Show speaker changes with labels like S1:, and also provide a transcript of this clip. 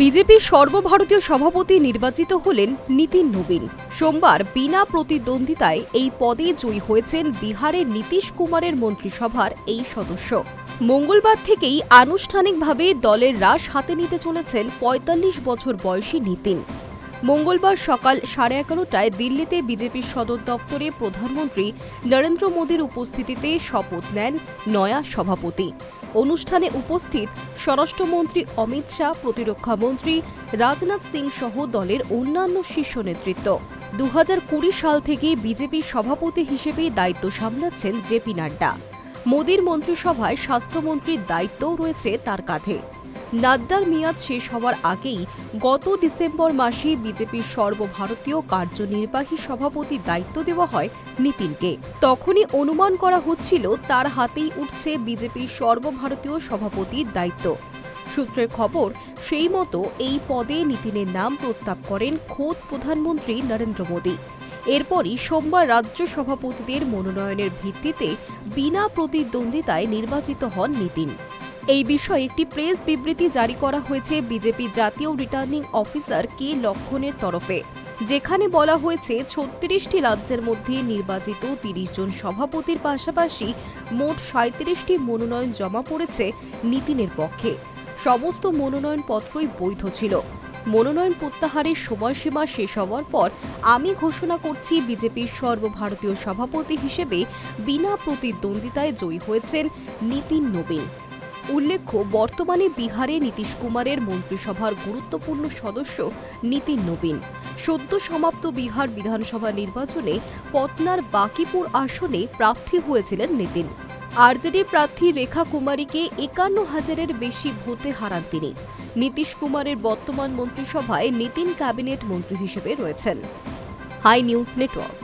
S1: বিজেপির সর্বভারতীয় সভাপতি নির্বাচিত হলেন নীতিন নবীন। সোমবার বিনা প্রতিদ্বন্দ্বিতায় এই পদে জয়ী হয়েছেন বিহারের নীতিশ কুমারের মন্ত্রিসভার এই সদস্য। মঙ্গলবার থেকেই আনুষ্ঠানিকভাবে দলের রাশ হাতে নিতে চলেছেন ৪৫ বছর বয়সী নীতিন। মঙ্গলবার সকাল সাড়ে এগারোটায় দিল্লিতে বিজেপির সদর দপ্তরে প্রধানমন্ত্রী নরেন্দ্র মোদীর উপস্থিতিতে শপথ নেন নয়া সভাপতি। অনুষ্ঠানে উপস্থিত স্বরাষ্ট্রমন্ত্রী অমিত শাহ, প্রতিরক্ষা মন্ত্রী রাজনাথ সিং সহ দলের অন্যান্য শীর্ষ নেতৃত্ব। দু হাজার কুড়ি সাল থেকে বিজেপির সভাপতি হিসেবে দায়িত্ব সামলাচ্ছেন জেপি নাড্ডা। মোদীর মন্ত্রিসভায় স্বাস্থ্যমন্ত্রীর দায়িত্বও রয়েছে তার কাঁধে। নাড্ডার মেয়াদ শেষ হওয়ার আগেই গত ডিসেম্বর মাসে বিজেপির সর্বভারতীয় কার্যনির্বাহী সভাপতির দায়িত্ব দেওয়া হয় নীতিনকে। তখনই অনুমান করা হচ্ছিল তার হাতেই উঠছে বিজেপির সর্বভারতীয় সভাপতির দায়িত্ব। সূত্রের খবর, সেই মতো এই পদে নীতিনের নাম প্রস্তাব করেন খোদ প্রধানমন্ত্রী নরেন্দ্র মোদী। এরপরই সোমবার রাজ্য সভাপতিদের মনোনয়নের ভিত্তিতে বিনা প্রতিদ্বন্দ্বিতায় নির্বাচিত হন নীতিন। এই বিষয়ে একটি প্রেস বিবৃতি জারি করা হয়েছে বিজেপি জাতীয় রিটার্নিং অফিসার কে লক্ষণের তরফে, যেখানে বলা হয়েছে ছত্রিশটি রাজ্যের মধ্যে নির্বাচিত তিরিশ জন সভাপতির পাশাপাশি মোট সাঁত্রিশটি মনোনয়ন জমা পড়েছে নীতিনের পক্ষে। সমস্ত মনোনয়নপত্রই বৈধ ছিল। মনোনয়ন প্রত্যাহারের সময়সীমা শেষ হওয়ার পর আমি ঘোষণা করছি বিজেপির সর্বভারতীয় সভাপতি হিসেবে বিনা প্রতিদ্বন্দ্বিতায় জয়ী হয়েছেন নীতিন নবীন। উল্লেখ্য, বর্তমানে বিহারে নীতিশ কুমারের মন্ত্রিসভার গুরুত্বপূর্ণ সদস্য নীতিন নবীন। সদ্য সমাপ্ত বিহার বিধানসভা নির্বাচনে পটনার বাকিপুর আসনে প্রার্থী হয়েছিলেন নীতিন। আরজেডি প্রার্থী রেখা কুমারীকে একান্ন হাজারের বেশি ভোটে হারান তিনি। নীতিশ কুমারের বর্তমান মন্ত্রিসভায় নীতিন ক্যাবিনেট মন্ত্রী হিসেবে রয়েছেন। Hi news network.